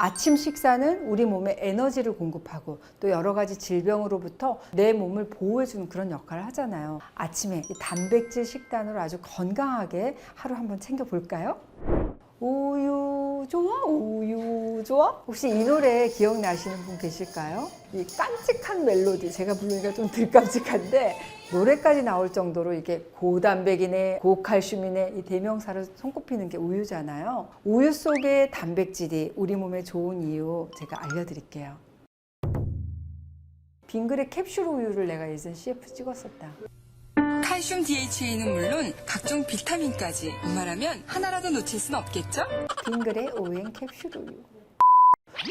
아침 식사는 우리 몸에 에너지를 공급하고 또 여러 가지 질병으로부터 내 몸을 보호해주는 그런 역할을 하잖아요. 아침에 이 단백질 식단으로 아주 건강하게 하루 한번 챙겨볼까요? 우유 좋아 우유 좋아 혹시 이 노래 기억나시는 분 계실까요? 이 깜찍한 멜로디 제가 부르니까 좀 덜 깜찍한데 노래까지 나올 정도로 이게 고단백이네 고칼슘이네 이 대명사를 손꼽히는 게 우유잖아요 우유 속에 단백질이 우리 몸에 좋은 이유 제가 알려드릴게요 빙그레 캡슐 우유를 내가 예전 CF 찍었었다 칼슘 DHA는 물론 각종 비타민까지 말하면 하나라도 놓칠 순 없겠죠? 빙그레 오행 캡슐 우유.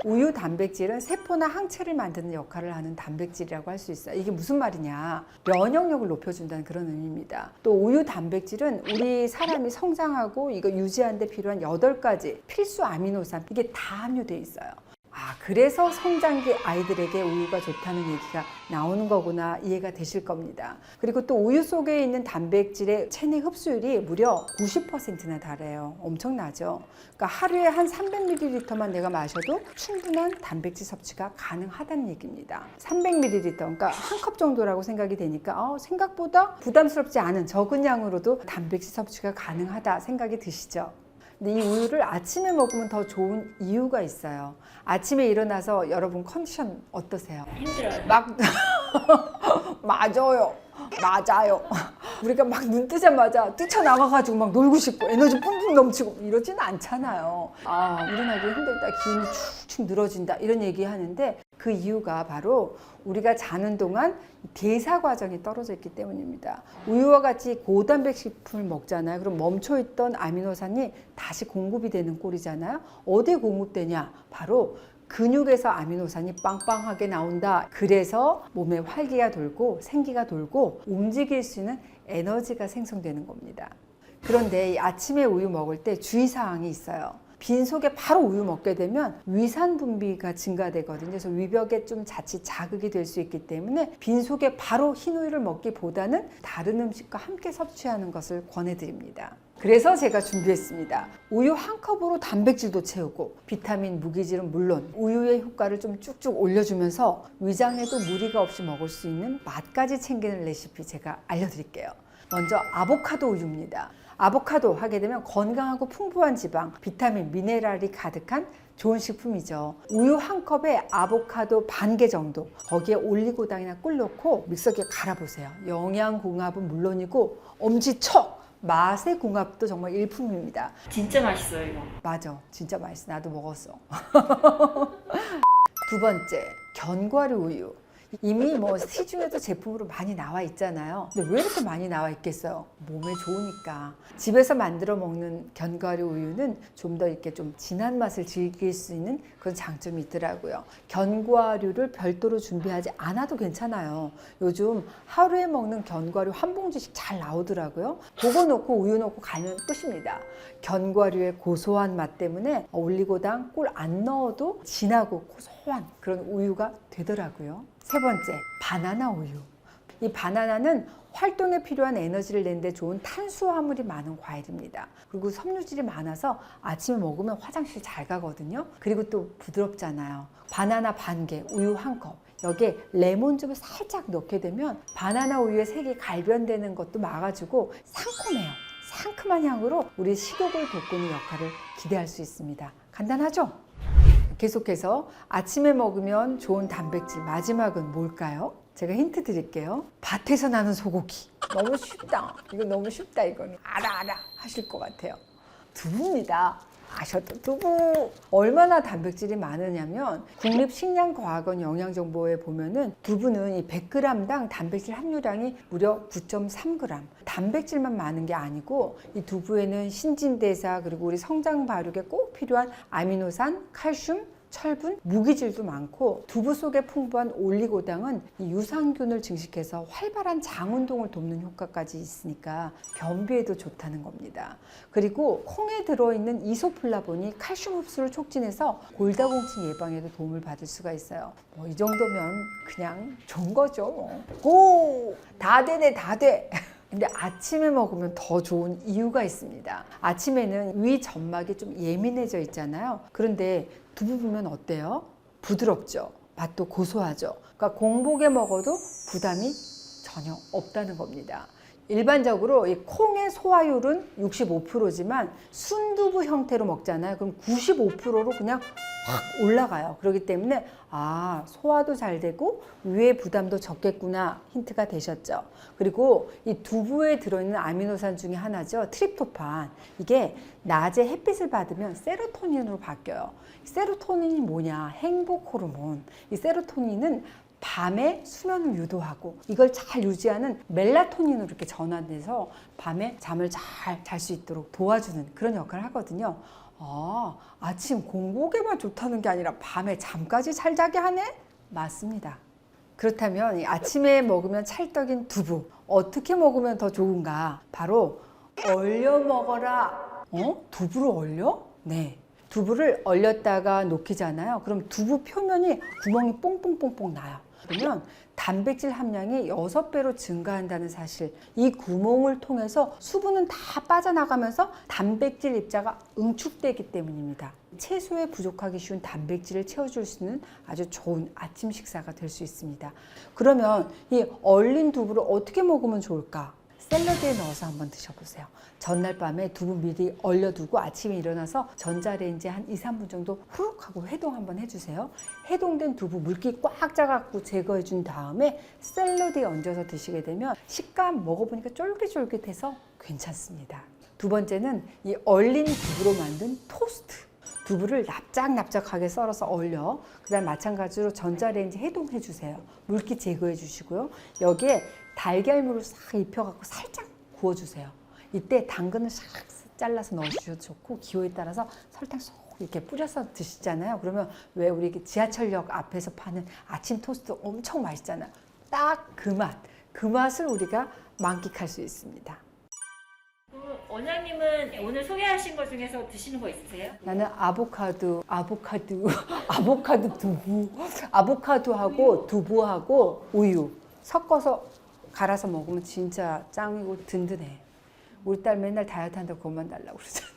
우유 단백질은 세포나 항체를 만드는 역할을 하는 단백질이라고 할 수 있어요. 이게 무슨 말이냐? 면역력을 높여준다는 그런 의미입니다. 또 우유 단백질은 우리 사람이 성장하고 이거 유지하는 데 필요한 여덟 가지 필수 아미노산 이게 다 함유되어 있어요. 아, 그래서 성장기 아이들에게 우유가 좋다는 얘기가 나오는 거구나 이해가 되실 겁니다. 그리고 또 우유 속에 있는 단백질의 체내 흡수율이 무려 90%나 달해요. 엄청나죠? 그러니까 하루에 한 300ml만 내가 마셔도 충분한 단백질 섭취가 가능하다는 얘기입니다. 300ml, 그러니까 한 컵 정도라고 생각이 되니까 어, 생각보다 부담스럽지 않은 적은 양으로도 단백질 섭취가 가능하다 생각이 드시죠? 근데 이 우유를 아침에 먹으면 더 좋은 이유가 있어요. 아침에 일어나서 여러분 컨디션 어떠세요? 힘들어요. 막 맞아요. 맞아요. 우리가 막 눈 뜨자마자 뛰쳐나가가지고 막 놀고 싶고 에너지 뿜뿜 넘치고 이러지는 않잖아요. 아, 일어나기 힘들다. 기운이 축축 늘어진다. 이런 얘기 하는데 그 이유가 바로 우리가 자는 동안 대사 과정이 떨어져 있기 때문입니다. 우유와 같이 고단백 식품을 먹잖아요. 그럼 멈춰 있던 아미노산이 다시 공급이 되는 꼴이잖아요. 어디에 공급되냐? 바로 근육에서 아미노산이 빵빵하게 나온다. 그래서 몸에 활기가 돌고 생기가 돌고 움직일 수 있는 에너지가 생성되는 겁니다. 그런데 이 아침에 우유 먹을 때 주의사항이 있어요. 빈속에 바로 우유 먹게 되면 위산 분비가 증가되거든요. 그래서 위벽에 좀 자칫 자극이 될 수 있기 때문에 빈속에 바로 흰 우유를 먹기보다는 다른 음식과 함께 섭취하는 것을 권해드립니다. 그래서 제가 준비했습니다. 우유 한 컵으로 단백질도 채우고 비타민, 무기질은 물론 우유의 효과를 좀 쭉쭉 올려주면서 위장에도 무리가 없이 먹을 수 있는 맛까지 챙기는 레시피 제가 알려드릴게요. 먼저 아보카도 우유입니다. 아보카도 하게 되면 건강하고 풍부한 지방, 비타민, 미네랄이 가득한 좋은 식품이죠. 우유 한 컵에 아보카도 반 개 정도, 거기에 올리고당이나 꿀 넣고 믹서기에 갈아보세요. 영양 궁합은 물론이고 엄지척 맛의 궁합도 정말 일품입니다. 진짜 맛있어요 이거. 맞아, 진짜 맛있어. 나도 먹었어. 두 번째, 견과류 우유. 이미 뭐 시중에도 제품으로 많이 나와 있잖아요. 근데 왜 이렇게 많이 나와 있겠어요? 몸에 좋으니까. 집에서 만들어 먹는 견과류 우유는 좀 더 이렇게 좀 진한 맛을 즐길 수 있는 그런 장점이 있더라고요. 견과류를 별도로 준비하지 않아도 괜찮아요. 요즘 하루에 먹는 견과류 한 봉지씩 잘 나오더라고요. 그거 넣고 우유 넣고 가면 끝입니다. 견과류의 고소한 맛 때문에 올리고당 꿀 안 넣어도 진하고 고소한 그런 우유가 되더라고요. 세 번째, 바나나 우유. 이 바나나는 활동에 필요한 에너지를 내는데 좋은 탄수화물이 많은 과일입니다. 그리고 섬유질이 많아서 아침에 먹으면 화장실 잘 가거든요. 그리고 또 부드럽잖아요. 바나나 반 개, 우유 한 컵. 여기에 레몬즙을 살짝 넣게 되면 바나나 우유의 색이 갈변되는 것도 막아주고 상콤해요. 상큼한 향으로 우리 식욕을 돋구는 역할을 기대할 수 있습니다. 간단하죠? 계속해서 아침에 먹으면 좋은 단백질 마지막은 뭘까요? 제가 힌트 드릴게요. 밭에서 나는 소고기. 너무 쉽다. 이거 너무 쉽다 이거는. 알아 알아 하실 것 같아요. 두부입니다. 아셔도 두부 얼마나 단백질이 많으냐면 국립식량과학원 영양정보에 보면은 두부는 이 100g당 단백질 함유량이 무려 9.3g. 단백질만 많은 게 아니고 이 두부에는 신진대사 그리고 우리 성장 발육에 꼭 필요한 아미노산, 칼슘, 철분, 무기질도 많고 두부 속에 풍부한 올리고당은 이 유산균을 증식해서 활발한 장 운동을 돕는 효과까지 있으니까 변비에도 좋다는 겁니다. 그리고 콩에 들어있는 이소플라본이 칼슘 흡수를 촉진해서 골다공증 예방에도 도움을 받을 수가 있어요. 뭐 이 정도면 그냥 좋은 거죠. 뭐. 오, 다 되네, 다 돼. 근데 아침에 먹으면 더 좋은 이유가 있습니다. 아침에는 위 점막이 좀 예민해져 있잖아요. 그런데 두부 보면 어때요? 부드럽죠. 맛도 고소하죠. 그러니까 공복에 먹어도 부담이 전혀 없다는 겁니다. 일반적으로 이 콩의 소화율은 65%지만 순두부 형태로 먹잖아요. 그럼 95%로 그냥 확 올라가요. 그렇기 때문에 아 소화도 잘 되고 위에 부담도 적겠구나 힌트가 되셨죠. 그리고 이 두부에 들어있는 아미노산 중에 하나죠. 트립토판. 이게 낮에 햇빛을 받으면 세로토닌으로 바뀌어요. 세로토닌이 뭐냐? 행복 호르몬. 이 세로토닌은 밤에 수면을 유도하고 이걸 잘 유지하는 멜라토닌으로 이렇게 전환돼서 밤에 잠을 잘 잘 수 있도록 도와주는 그런 역할을 하거든요. 아, 아침 공복에만 좋다는 게 아니라 밤에 잠까지 잘 자게 하네? 맞습니다. 그렇다면 이 아침에 먹으면 찰떡인 두부 어떻게 먹으면 더 좋은가? 바로 얼려 먹어라. 어? 두부를 얼려? 네. 두부를 얼렸다가 녹이잖아요. 그럼 두부 표면이 구멍이 뽕뽕뽕뽕 나요. 그러면 단백질 함량이 6배로 증가한다는 사실. 이 구멍을 통해서 수분은 다 빠져나가면서 단백질 입자가 응축되기 때문입니다. 채소에 부족하기 쉬운 단백질을 채워줄 수 있는 아주 좋은 아침 식사가 될 수 있습니다. 그러면 이 얼린 두부를 어떻게 먹으면 좋을까? 샐러드에 넣어서 한번 드셔보세요. 전날 밤에 두부 미리 얼려두고 아침에 일어나서 전자레인지에 한 2, 3분 정도 후룩 하고 해동 한번 해주세요. 해동된 두부 물기 꽉 짜갖고 제거해준 다음에 샐러드에 얹어서 드시게 되면 식감 먹어보니까 쫄깃쫄깃해서 괜찮습니다. 두 번째는 이 얼린 두부로 만든 토스트. 두부를 납작납작하게 썰어서 얼려. 그다음 마찬가지로 전자레인지 해동해 주세요. 물기 제거해 주시고요. 여기에 달걀물을 싹 입혀갖고 살짝 구워 주세요. 이때 당근을 싹 잘라서 넣어주셔도 좋고 기호에 따라서 설탕 쏙 이렇게 뿌려서 드시잖아요. 그러면 왜 우리 지하철역 앞에서 파는 아침 토스트 엄청 맛있잖아요. 딱 그 맛. 그 맛을 우리가 만끽할 수 있습니다. 그 원장님은 오늘 소개하신 것 중에서 드시는 거 있으세요? 나는 아보카도, 아보카도, 아보카도 두부, 아보카도하고 두부하고 우유 섞어서 갈아서 먹으면 진짜 짱이고 든든해. 우리 딸 맨날 다이어트 한다고 그것만 달라고 그러잖아.